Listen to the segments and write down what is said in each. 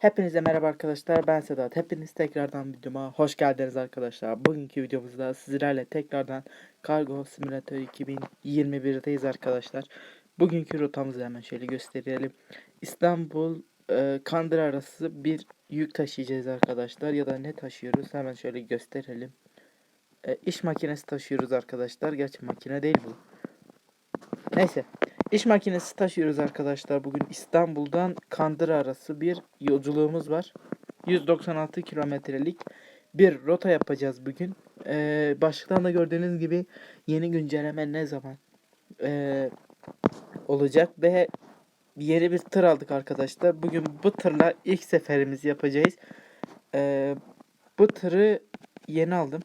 Hepinize merhaba arkadaşlar ben Sedat. Hepiniz tekrardan videoma hoş geldiniz arkadaşlar. Bugünkü videomuzda sizlerle tekrardan Kargo Simulator 2021'deyiz arkadaşlar. Bugünkü rotamızı hemen şöyle gösterelim. İstanbul e, Kandıra arası bir yük taşıyacağız arkadaşlar. Ya da ne taşıyoruz hemen şöyle gösterelim. E, iş makinesi taşıyoruz arkadaşlar. Gerçi makine değil bu. Neyse. İş makinesi taşıyoruz arkadaşlar. Bugün İstanbul'dan Kandıra arası bir yolculuğumuz var. 196 kilometrelik bir rota yapacağız bugün. Ee, başlıktan da gördüğünüz gibi yeni güncelleme ne zaman ee, olacak ve yeni bir tır aldık arkadaşlar. Bugün bu tırla ilk seferimizi yapacağız. Ee, bu tırı yeni aldım.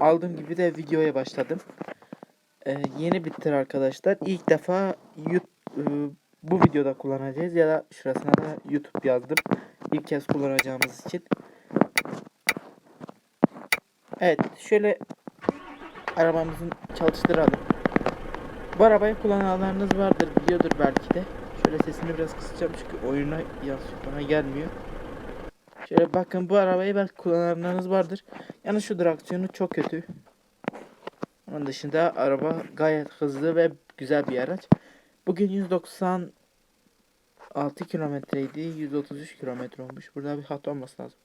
Aldığım gibi de videoya başladım. Ee, yeni bitir arkadaşlar. İlk defa yut, e, bu videoda kullanacağız ya da şurasına da YouTube yazdım. İlk kez kullanacağımız için. Evet şöyle arabamızın çalıştıralım. Bu arabayı kullananlarınız vardır biliyordur belki de. Şöyle sesini biraz kısacağım çünkü oyuna yansıyor bana gelmiyor. Şöyle bakın bu arabayı belki kullananlarınız vardır. Yani şu direksiyonu çok kötü. Onun dışında araba gayet hızlı ve güzel bir araç. Bugün 196 kilometreydi. 133 kilometre olmuş. Burada bir hata olması lazım.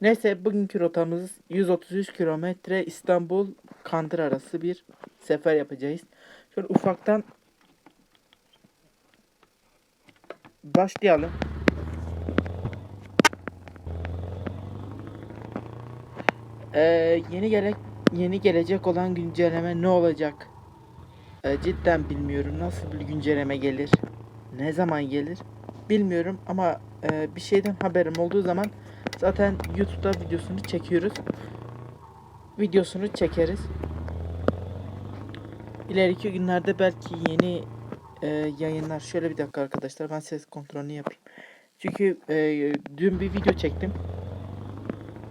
Neyse bugünkü rotamız 133 kilometre İstanbul Kandır arası bir sefer yapacağız. Şöyle ufaktan başlayalım. Ee, yeni gerek yeni gelecek olan güncelleme ne olacak? Ee, cidden bilmiyorum nasıl bir güncelleme gelir. Ne zaman gelir? Bilmiyorum ama e, bir şeyden haberim olduğu zaman zaten YouTube'da videosunu çekiyoruz. Videosunu çekeriz. İleriki günlerde belki yeni e, yayınlar. Şöyle bir dakika arkadaşlar ben ses kontrolünü yapayım. Çünkü e, dün bir video çektim.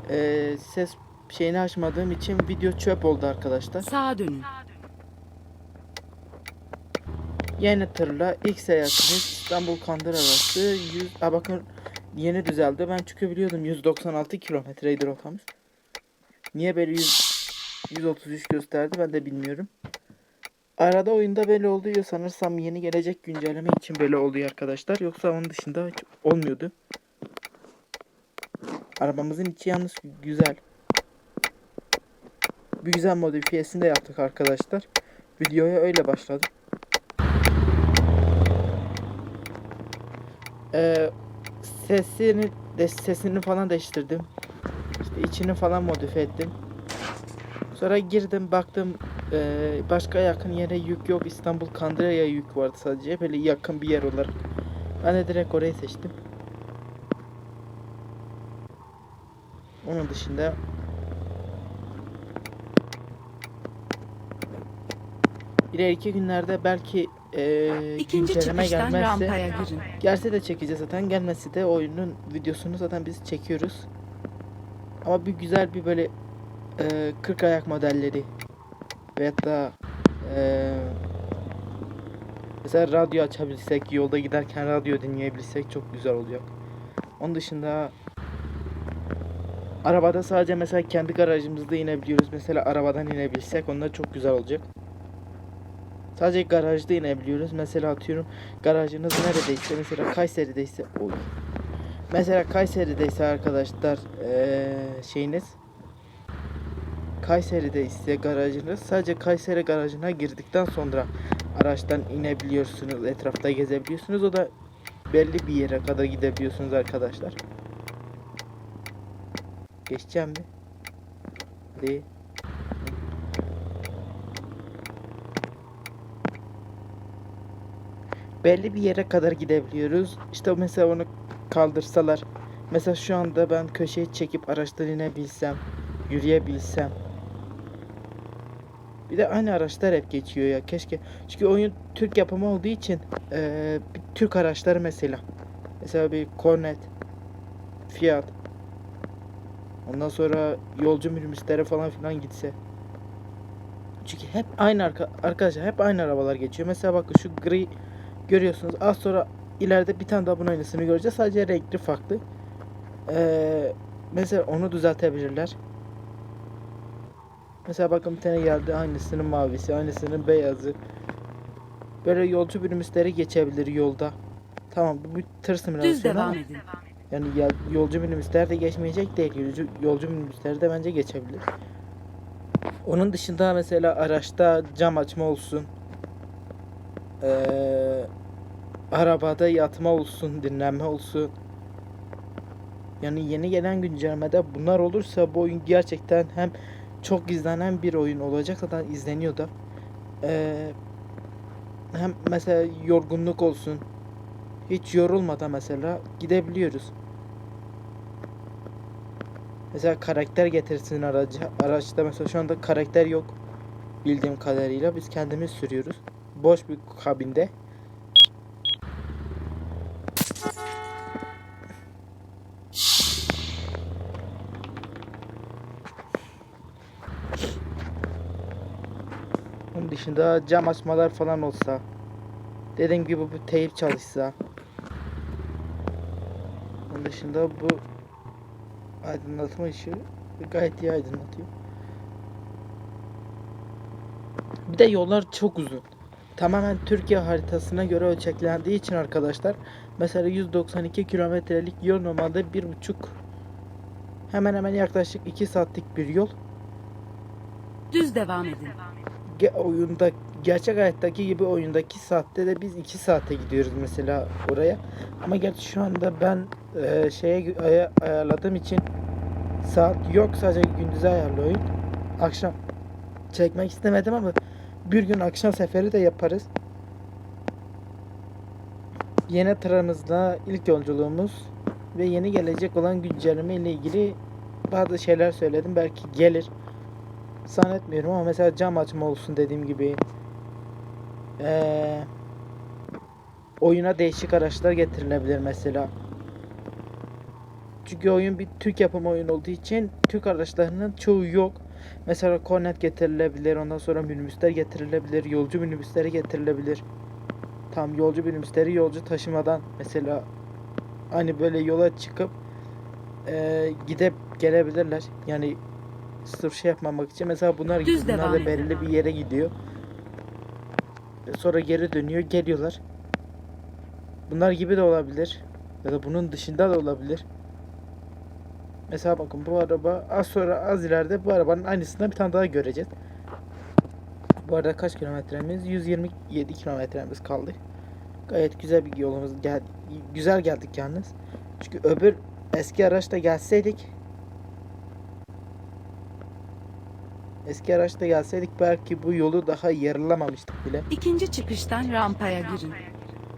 E, ses şeyini açmadığım için video çöp oldu arkadaşlar. Sağa dönün. Yeni tırla ilk seyahatimiz İstanbul Kandır arası 100 Aa, bakın yeni düzeldi. Ben çünkü biliyordum 196 kilometreydi rotamız. Niye böyle 100 133 gösterdi ben de bilmiyorum. Arada oyunda böyle oluyor sanırsam yeni gelecek güncelleme için böyle oluyor arkadaşlar. Yoksa onun dışında hiç olmuyordu. Arabamızın içi yalnız güzel. Bir güzel modifiyesini de yaptık arkadaşlar. Videoya öyle başladım. Ee, sesini de sesini falan değiştirdim. İşte içini falan modifiye ettim. Sonra girdim baktım ee, başka yakın yere yük yok. İstanbul Kandıra'ya yük vardı sadece. Böyle yakın bir yer olarak. Ben de direkt orayı seçtim. Onun dışında ileriki günlerde belki ee, İkinci güncelleme çıkıştan gelmezse girin. Gelse de çekeceğiz zaten. Gelmesi de oyunun videosunu zaten biz çekiyoruz. Ama bir güzel bir böyle e, 40 ayak modelleri veyahut da e, mesela radyo açabilsek, yolda giderken radyo dinleyebilsek çok güzel olacak. Onun dışında arabada sadece mesela kendi garajımızda inebiliyoruz. Mesela arabadan inebilsek onlar çok güzel olacak. Sadece garajda inebiliyoruz. Mesela atıyorum garajınız neredeyse mesela Kayseri'deyse oy. Mesela Kayseri'deyse arkadaşlar eee, şeyiniz Kayseri'de ise garajınız sadece Kayseri garajına girdikten sonra araçtan inebiliyorsunuz. Etrafta gezebiliyorsunuz. O da belli bir yere kadar gidebiliyorsunuz arkadaşlar. Geçeceğim mi? Hadi. Belli bir yere kadar gidebiliyoruz. İşte mesela onu kaldırsalar. Mesela şu anda ben köşeye çekip araçtan inebilsem, yürüyebilsem. Bir de aynı araçlar hep geçiyor ya keşke. Çünkü oyun Türk yapımı olduğu için bir Türk araçları mesela. Mesela bir Cornet, Fiat. Ondan sonra yolcu minibüslere falan filan gitse. Çünkü hep aynı arka arkadaşlar hep aynı arabalar geçiyor. Mesela bakın şu gri görüyorsunuz. Az sonra ileride bir tane daha bunun aynısını göreceğiz. Sadece renkli farklı. Ee, mesela onu düzeltebilirler. Mesela bakın bir tane geldi aynısının mavisi, aynısının beyazı. Böyle yolcu minibüsleri geçebilir yolda. Tamam bu bir tır Düz simülasyonu ama devam edin. yani ya- yolcu minibüsler de geçmeyecek değil. Yolcu, yolcu minibüsleri de bence geçebilir. Onun dışında mesela araçta cam açma olsun. Ee, arabada yatma olsun, dinlenme olsun. Yani yeni gelen güncellemede bunlar olursa bu oyun gerçekten hem çok izlenen bir oyun olacak zaten izleniyor da. Ee, hem mesela yorgunluk olsun. Hiç yorulmadan mesela gidebiliyoruz. Mesela karakter getirsin araca. Araçta mesela şu anda karakter yok. Bildiğim kadarıyla biz kendimiz sürüyoruz. Boş bir kabinde. Onun dışında cam açmalar falan olsa. Dediğim gibi bu teyip çalışsa. Onun dışında bu aydınlatma ışığı gayet iyi aydınlatıyor. Bir de yollar çok uzun. Tamamen Türkiye haritasına göre ölçeklendiği için arkadaşlar mesela 192 kilometrelik yol normalde bir buçuk hemen hemen yaklaşık 2 saatlik bir yol. Düz devam edin. Ge- oyunda gerçek hayattaki gibi oyundaki saatte de biz 2 saate gidiyoruz mesela oraya. Ama gerçi şu anda ben e, şeye aya- ayarladığım için saat yok sadece gündüze ayarlı oyun. Akşam çekmek istemedim ama bir gün akşam seferi de yaparız. Yeni tırımızda ilk yolculuğumuz ve yeni gelecek olan güncelleme ile ilgili bazı şeyler söyledim. Belki gelir zannetmiyorum ama mesela cam açma olsun dediğim gibi Ee, oyuna değişik araçlar getirilebilir mesela. Çünkü oyun bir Türk yapımı oyun olduğu için Türk araçlarının çoğu yok. Mesela kornet getirilebilir, ondan sonra minibüsler getirilebilir, yolcu minibüsleri getirilebilir. Tam yolcu minibüsleri yolcu taşımadan mesela hani böyle yola çıkıp eee, gidip gelebilirler. Yani sırf şey yapmamak için mesela bunlar Düz bunlar devam da edin. belirli bir yere gidiyor. E, Sonra geri dönüyor, geliyorlar. Bunlar gibi de olabilir. Ya da bunun dışında da olabilir. Mesela bakın bu araba az sonra az ileride bu arabanın aynısından bir tane daha göreceğiz. Bu arada kaç kilometremiz? 127 kilometremiz kaldı. Gayet güzel bir yolumuz geldi. Güzel geldik yalnız. Çünkü öbür eski araçla gelseydik Eski araçla gelseydik belki bu yolu daha yarılamamıştık bile. İkinci çıkıştan rampaya girin.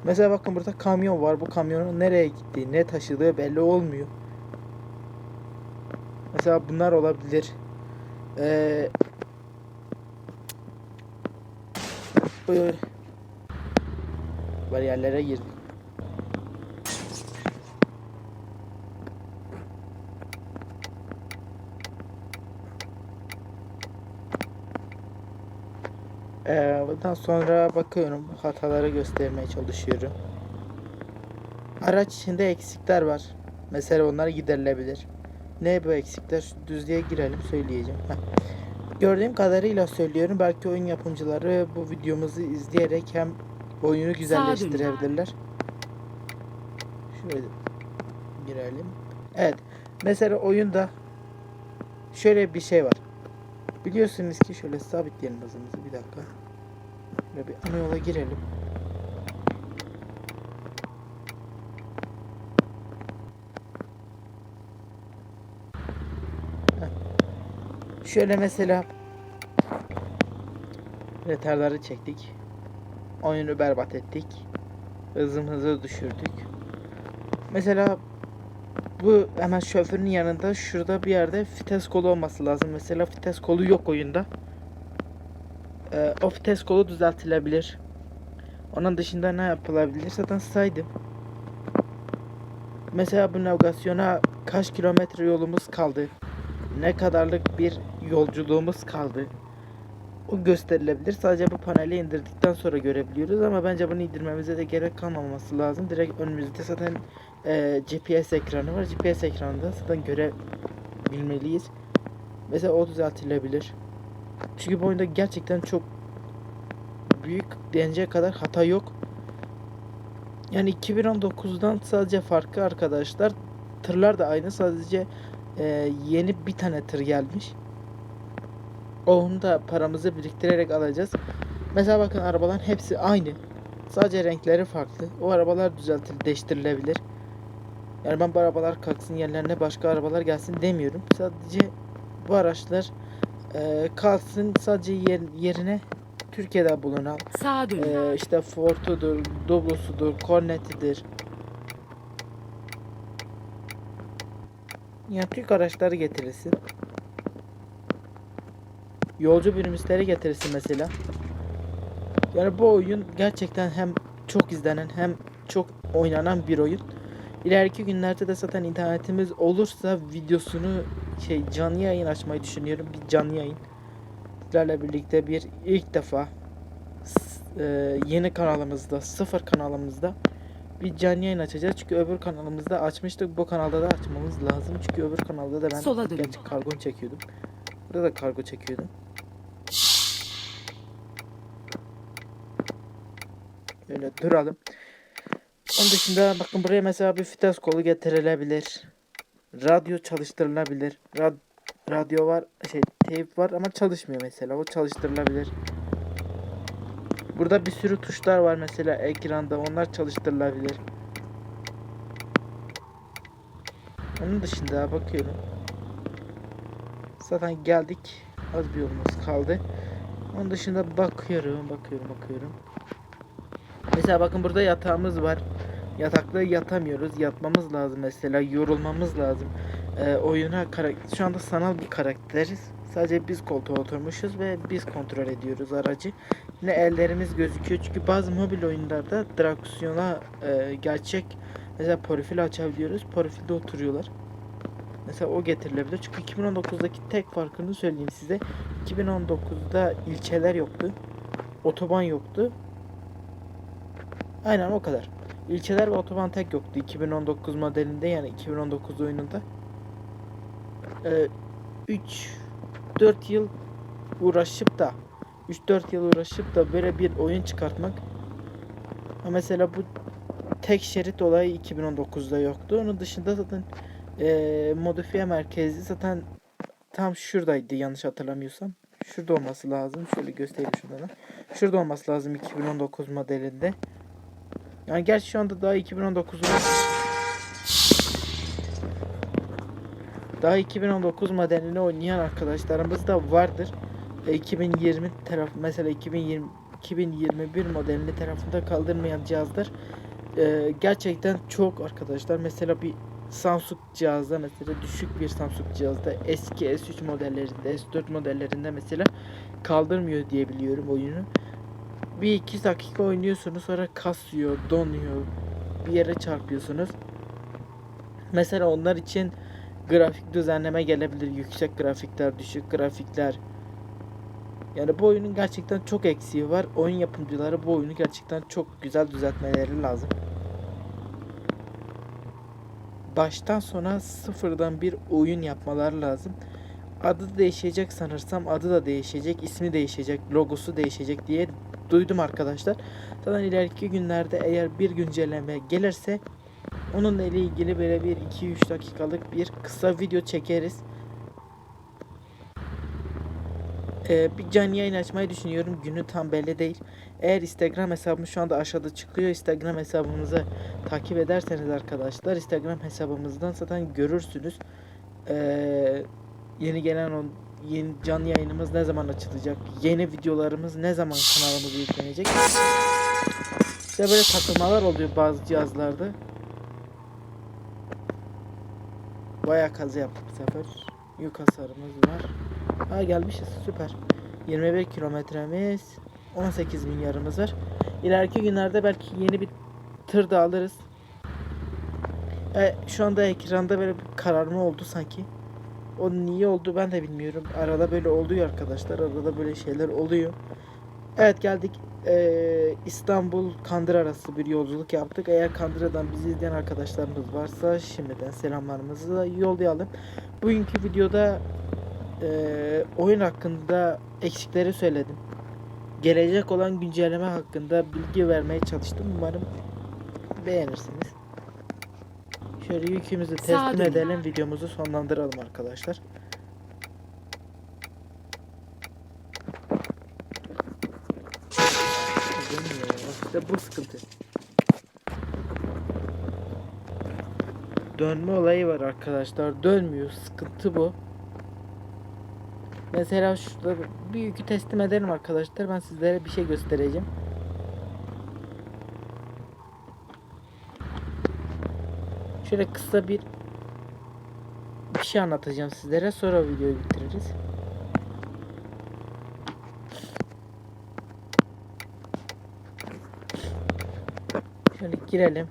Mesela bakın burada kamyon var. Bu kamyonun nereye gittiği, ne taşıdığı belli olmuyor. Mesela bunlar olabilir. Ee, bariyerlere girdik. Ee, bundan sonra bakıyorum hataları göstermeye çalışıyorum. Araç içinde eksikler var. Mesela onlar giderilebilir. Ne bu eksikler? Şu düzlüğe girelim söyleyeceğim. Heh. Gördüğüm kadarıyla söylüyorum. Belki oyun yapımcıları bu videomuzu izleyerek hem oyunu güzelleştirebilirler. Şöyle girelim. Evet. Mesela oyunda şöyle bir şey var. Biliyorsunuz ki şöyle sabitleyelim hızımızı bir dakika. Şöyle bir ana yola girelim. Şöyle mesela retarları çektik. Oyunu berbat ettik. Hızımızı düşürdük. Mesela bu hemen şoförün yanında şurada bir yerde vites kolu olması lazım. Mesela vites kolu yok oyunda. Ee, o vites kolu düzeltilebilir. Onun dışında ne yapılabilir? Zaten saydım. Mesela bu navigasyona kaç kilometre yolumuz kaldı? Ne kadarlık bir yolculuğumuz kaldı? o gösterilebilir. Sadece bu paneli indirdikten sonra görebiliyoruz ama bence bunu indirmemize de gerek kalmaması lazım. Direkt önümüzde zaten e, GPS ekranı var. GPS ekranında zaten görebilmeliyiz. Mesela o düzeltilebilir. Çünkü bu oyunda gerçekten çok büyük denecek kadar hata yok. Yani 2019'dan sadece farkı arkadaşlar tırlar da aynı sadece e, yeni bir tane tır gelmiş. Onu da paramızı biriktirerek alacağız. Mesela bakın arabaların hepsi aynı. Sadece renkleri farklı. O arabalar düzeltilir, değiştirilebilir. Yani ben bu arabalar kalksın yerlerine başka arabalar gelsin demiyorum. Sadece bu araçlar e, kalsın sadece yer, yerine Türkiye'de bulunan Sağa dönün. ee, işte Ford'udur, Doblo'sudur, Cornet'idir. Yani Türk araçları getirilsin. Yolcu minibüsleri getirilsin mesela. Yani bu oyun gerçekten hem çok izlenen hem çok oynanan bir oyun. İleriki günlerde de zaten internetimiz olursa videosunu şey canlı yayın açmayı düşünüyorum. Bir canlı yayın. Sizlerle birlikte bir ilk defa e, yeni kanalımızda, sıfır kanalımızda bir canlı yayın açacağız. Çünkü öbür kanalımızda açmıştık. Bu kanalda da açmamız lazım. Çünkü öbür kanalda da ben gerçi kargo çekiyordum. Burada da kargo çekiyordum. Böyle duralım. Onun dışında bakın buraya mesela bir vites kolu getirilebilir. Radyo çalıştırılabilir. Rad radyo var, şey teyp var ama çalışmıyor mesela. O çalıştırılabilir. Burada bir sürü tuşlar var mesela ekranda. Onlar çalıştırılabilir. Onun dışında bakıyorum. Zaten geldik. Az bir yolumuz kaldı. Onun dışında bakıyorum, bakıyorum, bakıyorum. Mesela bakın burada yatağımız var. Yatakta yatamıyoruz. Yatmamız lazım mesela. Yorulmamız lazım. Ee, oyuna karakter şu anda sanal bir karakteriz. Sadece biz koltuğa oturmuşuz ve biz kontrol ediyoruz aracı. Yine ellerimiz gözüküyor çünkü bazı mobil oyunlarda direksiyona e, gerçek mesela profil açabiliyoruz. Profilde oturuyorlar. Mesela o getirilebilir. Çünkü 2019'daki tek farkını söyleyeyim size. 2019'da ilçeler yoktu. Otoban yoktu. Aynen o kadar. İlçeler ve otoban tek yoktu 2019 modelinde yani 2019 oyununda. Ee, 3 4 yıl uğraşıp da 3-4 yıl uğraşıp da böyle bir oyun çıkartmak mesela bu tek şerit olayı 2019'da yoktu. Onun dışında zaten eee modifiye merkezi zaten tam şuradaydı yanlış hatırlamıyorsam. Şurada olması lazım. Şöyle göstereyim şuradan. Şurada olması lazım 2019 modelinde. Yani gerçi şu anda daha 2019 daha 2019 modelini oynayan arkadaşlarımız da vardır. E, 2020 taraf mesela 2020 2021 modelini tarafında kaldırmayan cihazlar e, gerçekten çok arkadaşlar. Mesela bir Samsung cihazda mesela düşük bir Samsung cihazda eski S3 modellerinde S4 modellerinde mesela kaldırmıyor diye biliyorum oyunu. Bir iki dakika oynuyorsunuz sonra kasıyor, donuyor, bir yere çarpıyorsunuz. Mesela onlar için grafik düzenleme gelebilir. Yüksek grafikler, düşük grafikler. Yani bu oyunun gerçekten çok eksiği var. Oyun yapımcıları bu oyunu gerçekten çok güzel düzeltmeleri lazım. Baştan sona sıfırdan bir oyun yapmaları lazım. Adı değişecek sanırsam adı da değişecek, ismi değişecek, logosu değişecek diye duydum arkadaşlar. Zaten ileriki günlerde eğer bir güncelleme gelirse onunla ilgili böyle bir 2-3 dakikalık bir kısa video çekeriz. Ee, bir canlı yayın açmayı düşünüyorum. Günü tam belli değil. Eğer Instagram hesabım şu anda aşağıda çıkıyor. Instagram hesabımızı takip ederseniz arkadaşlar Instagram hesabımızdan zaten görürsünüz. Ee, yeni gelen o yeni canlı yayınımız ne zaman açılacak? Yeni videolarımız ne zaman kanalımıza yüklenecek? İşte böyle takılmalar oluyor bazı cihazlarda. Bayağı kazı yaptık bu sefer. Yük hasarımız var. Ha gelmişiz süper. 21 kilometremiz 18 milyarımız var. İleriki günlerde belki yeni bir tır da alırız. E, şu anda ekranda böyle bir kararma oldu sanki. O niye oldu ben de bilmiyorum. Arada böyle oluyor arkadaşlar. Arada böyle şeyler oluyor. Evet geldik. Ee, İstanbul Kandıra arası bir yolculuk yaptık. Eğer Kandıra'dan bizi izleyen arkadaşlarımız varsa şimdiden selamlarımızı da yollayalım. Bugünkü videoda ee, oyun hakkında eksikleri söyledim. Gelecek olan güncelleme hakkında bilgi vermeye çalıştım. Umarım beğenirsiniz. Şöyle yükümüzü teslim dönün. edelim. Videomuzu sonlandıralım arkadaşlar. İşte bu sıkıntı. Dönme olayı var arkadaşlar. Dönmüyor. Sıkıntı bu. Mesela şurada bir yükü teslim edelim arkadaşlar. Ben sizlere bir şey göstereceğim. Şöyle kısa bir bir şey anlatacağım sizlere. Sonra videoyu bitiririz. Şöyle girelim.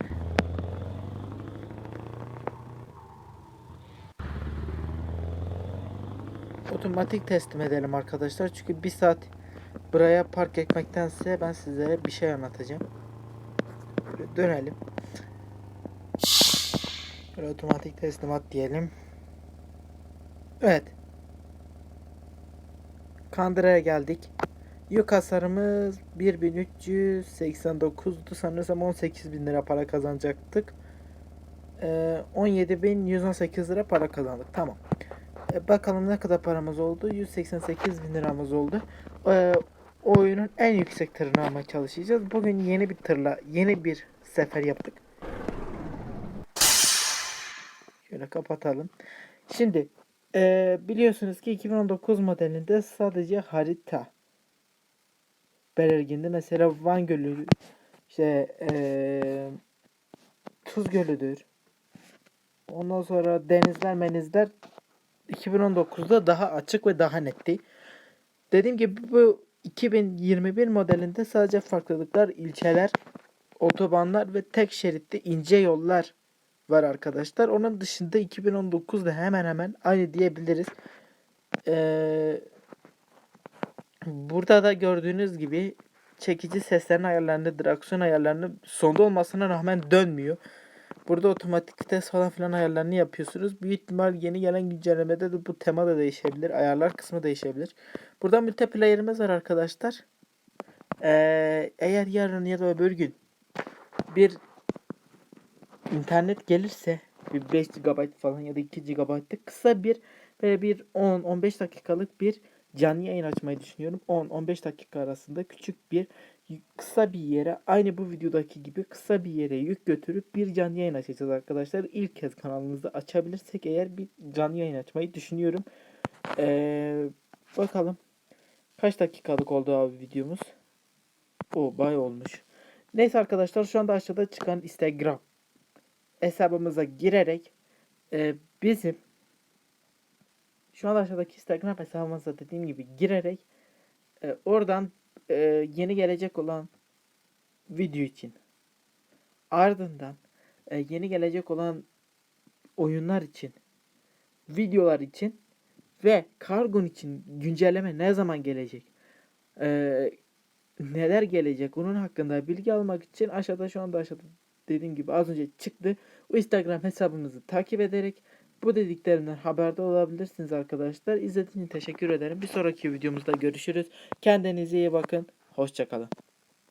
Otomatik teslim edelim arkadaşlar. Çünkü bir saat buraya park etmektense ben sizlere bir şey anlatacağım. Böyle dönelim. Böyle otomatik teslimat diyelim. Evet. Kandıra'ya geldik. Yük hasarımız 1389'du. Sanırsam 18.000 lira para kazanacaktık. Ee, 17.118 lira para kazandık. Tamam. E, bakalım ne kadar paramız oldu? 188 bin liramız oldu. E, o oyunun en yüksek tırını almaya çalışacağız. Bugün yeni bir tırla yeni bir sefer yaptık. Şöyle kapatalım. Şimdi e, biliyorsunuz ki 2019 modelinde sadece harita belirgindi. Mesela Van Gölü işte e, Tuz Gölü'dür. Ondan sonra denizler menizler 2019'da daha açık ve daha netti. Dediğim gibi bu 2021 modelinde sadece farklılıklar ilçeler, otobanlar ve tek şeritli ince yollar var arkadaşlar. Onun dışında 2019'da hemen hemen aynı diyebiliriz. Ee, burada da gördüğünüz gibi çekici seslerin ayarlarını, direksiyon ayarlarını sonda olmasına rağmen dönmüyor. Burada otomatik vites falan filan ayarlarını yapıyorsunuz. Büyük ihtimal yeni gelen güncellemede de bu tema da değişebilir. Ayarlar kısmı değişebilir. Burada multiplayer'imiz var arkadaşlar. Ee, eğer yarın ya da öbür gün bir internet gelirse bir 5 GB falan ya da 2 GB'lık kısa bir böyle bir 10-15 dakikalık bir canlı yayın açmayı düşünüyorum. 10-15 dakika arasında küçük bir kısa bir yere aynı bu videodaki gibi kısa bir yere yük götürüp bir canlı yayın açacağız arkadaşlar. İlk kez kanalımızda açabilirsek eğer bir canlı yayın açmayı düşünüyorum. Ee, bakalım kaç dakikalık oldu abi videomuz. O bay olmuş. Neyse arkadaşlar şu anda aşağıda çıkan Instagram hesabımıza girerek e, bizim şu anda aşağıdaki Instagram hesabımıza dediğim gibi girerek e, oradan e, yeni gelecek olan video için. Ardından e, yeni gelecek olan oyunlar için videolar için ve kargon için güncelleme ne zaman gelecek? E, neler gelecek? Onun hakkında bilgi almak için aşağıda şu anda aşağıda dediğim gibi az önce çıktı. O Instagram hesabımızı takip ederek bu dediklerimden haberdar olabilirsiniz arkadaşlar. İzlediğiniz için teşekkür ederim. Bir sonraki videomuzda görüşürüz. Kendinize iyi bakın. Hoşçakalın.